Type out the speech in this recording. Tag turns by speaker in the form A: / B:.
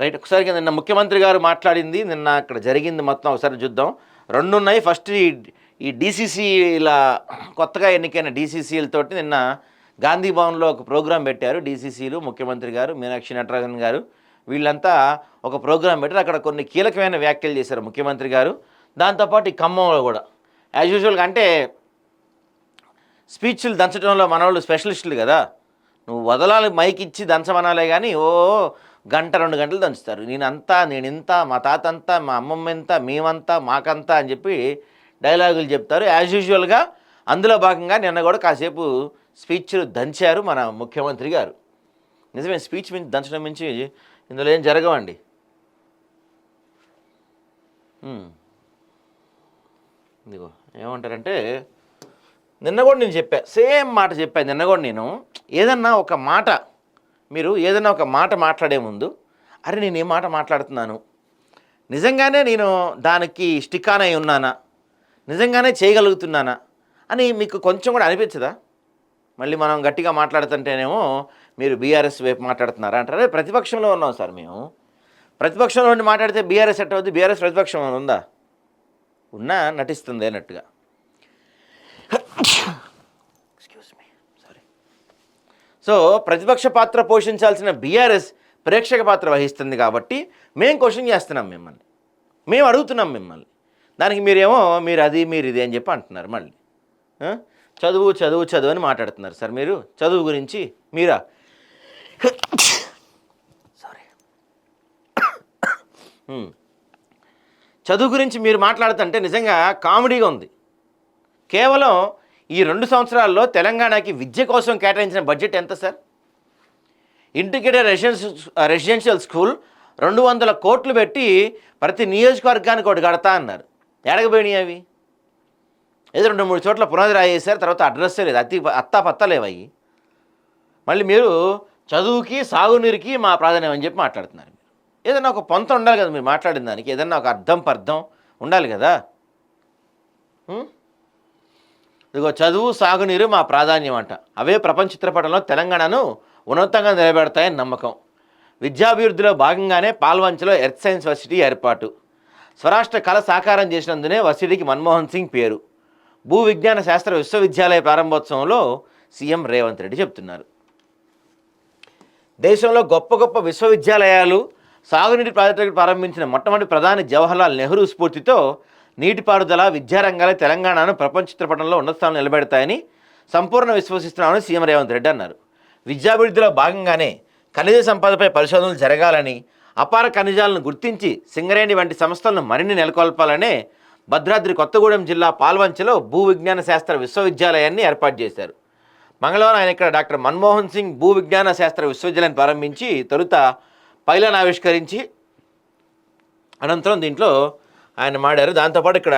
A: Right ఒకసారి నిన్న ముఖ్యమంత్రి గారు మాట్లాడింది నిన్న అక్కడ జరిగింది మొత్తం ఒకసారి చూద్దాం. రెండు ఉన్నాయి ఫస్ట్ ఈ ఈ డీసీసీ ఇలా కొత్తగా ఎన్నికైన డీసీసీలతోటి నిన్న గాంధీ భవన్లో ఒక ప్రోగ్రాం పెట్టారు డీసీసీలు ముఖ్యమంత్రి గారు మీనాక్షి నటరాజన్ గారు. వీళ్ళంతా ఒక ప్రోగ్రాం పెట్టారు. అక్కడ కొన్ని కీలకమైన వ్యాఖ్యలు చేశారు ముఖ్యమంత్రి గారు. దాంతోపాటు ఈ ఖమ్మంలో కూడా. యాజ్ యూజువల్గా అంటే స్పీచ్లు దంచడంలో మనవాళ్ళు స్పెషలిస్టులు కదా. నువ్వు వదలాలి మైక్ ఇచ్చి దంచమనాలే కానీ ఓ గంట రెండు గంటలు దంచుతారు. నేనంతా నేను మా తాత అంతా మా అమ్మమ్మ ఎంత మేమంతా మాకంతా అని చెప్పి డైలాగులు చెప్తారు. యాజ్ యూజువల్గా అందులో భాగంగా నిన్న కూడా కాసేపు స్పీచ్లు దంచారు మన ముఖ్యమంత్రి గారు. నిజమే స్పీచ్ మించి దంచడం మించి ఇందులో ఏం జరగవండి. ఇదిగో ఏమంటారంటే నిన్న కూడా నేను చెప్పా సేమ్ మాట చెప్పాను నిన్న కూడా నేను. ఏదన్నా ఒక మాట మీరు ఏదైనా ఒక మాట మాట్లాడే ముందు అరే నేను ఏ మాట మాట్లాడుతున్నాను? నిజంగానే నేను దానికి స్టిక్ అయి ఉన్నానా? నిజంగానే చేయగలుగుతున్నానా? అని మీకు కొంచెం కూడా అనిపించదా? మళ్ళీ మనం గట్టిగా మాట్లాడుతుంటేనేమో మీరు బీఆర్ఎస్ వైపు మాట్లాడుతున్నారా అంటారే? ప్రతిపక్షంలో ఉన్నాం సార్ మేము. ప్రతిపక్షంలో ఉండి మాట్లాడితే బీఆర్ఎస్ ఎట్ట అవుద్ది? బీఆర్ఎస్ ప్రతిపక్షం ఉందా? ఉన్నా నటిస్తుంది అన్నట్టుగా ఎక్స్క్యూజ్ మీ సారీ సో ప్రతిపక్ష పాత్ర పోషించాల్సిన బీఆర్ఎస్ ప్రేక్షక పాత్ర వహిస్తుంది కాబట్టి మేము క్వశ్చన్ చేస్తున్నాం మిమ్మల్ని. మేము అడుగుతున్నాం మిమ్మల్ని. దానికి మీరేమో మీరు అది మీరు ఇది అని చెప్పి అంటున్నారు మళ్ళీ. చదువు చదువు చదువు అని మాట్లాడుతున్నారు సార్ మీరు. చదువు గురించి మీరా? సారీ చదువు గురించి మీరు మాట్లాడుతుంటే నిజంగా కామెడీగా ఉంది. కేవలం ఈ రెండు సంవత్సరాల్లో తెలంగాణకి విద్య కోసం కేటాయించిన బడ్జెట్ ఎంత sir? Integrated residential residential school రెండు వందల కోట్లు పెట్టి ప్రతి నియోజకవర్గానికి ఒకటి కడతా అన్నారు. ఎడగపోయినాయి అవి? ఏదో రెండు మూడు చోట్ల పునాది రాయేశారు తర్వాత అడ్రస్సే లేదు అత్తి అత్తా పత్తలేవయ్యి అవి. మళ్ళీ మీరు చదువుకి సాగునీరుకి మా ప్రాధాన్యం అని చెప్పి మాట్లాడుతున్నారు మీరు. ఏదైనా ఒక పొంత ఉండాలి కదా మీరు మాట్లాడిన దానికి ఏదైనా ఒక అర్థం పర్థం ఉండాలి కదా? ఇదిగో చదువు సాగునీరు మా ప్రాధాన్యం అంట. అవే ప్రపంచ చిత్రపటంలో తెలంగాణను ఉన్నతంగా నిలబెడతాయని నమ్మకం. విద్యాభివృద్ధిలో భాగంగానే పాల్వంచలో ఎర్త్ సైన్స్ వర్సిటీ ఏర్పాటు. స్వరాష్ట్ర కళ సాకారం చేసినందునే వర్సిటీకి మన్మోహన్ సింగ్ పేరు. భూ విజ్ఞాన శాస్త్ర విశ్వవిద్యాలయ ప్రారంభోత్సవంలో సీఎం రేవంత్ రెడ్డి చెప్తున్నారు. దేశంలో గొప్ప గొప్ప విశ్వవిద్యాలయాలు సాగునీటి ప్రాజెక్టులు ప్రారంభించిన మొట్టమొదటి ప్రధాని జవహర్లాల్ నెహ్రూ స్ఫూర్తితో నీటిపారుదల విద్యారంగాలే తెలంగాణను ప్రపంచ చిత్రపటంలో ఉన్నత స్థానం నిలబెడతాయని సంపూర్ణ విశ్వసిస్తున్నామని సీఎం రేవంత్ రెడ్డి అన్నారు. విద్యాభివృద్ధిలో భాగంగానే ఖనిజ సంపదపై పరిశోధనలు జరగాలని అపార ఖనిజాలను గుర్తించి సింగరేణి వంటి సంస్థలను మరిన్ని నెలకొల్పాలనే భద్రాద్రి కొత్తగూడెం జిల్లా పాల్వంచలో భూ విజ్ఞాన శాస్త్ర విశ్వవిద్యాలయాన్ని ఏర్పాటు చేశారు. మంగళవారం ఆయన ఇక్కడ డాక్టర్ మన్మోహన్ సింగ్ భూ విజ్ఞాన శాస్త్ర విశ్వవిద్యాలయం ప్రారంభించి తొలుత పైలను ఆవిష్కరించి అనంతరం దీంట్లో ఆయన మాడారు. దాంతోపాటు ఇక్కడ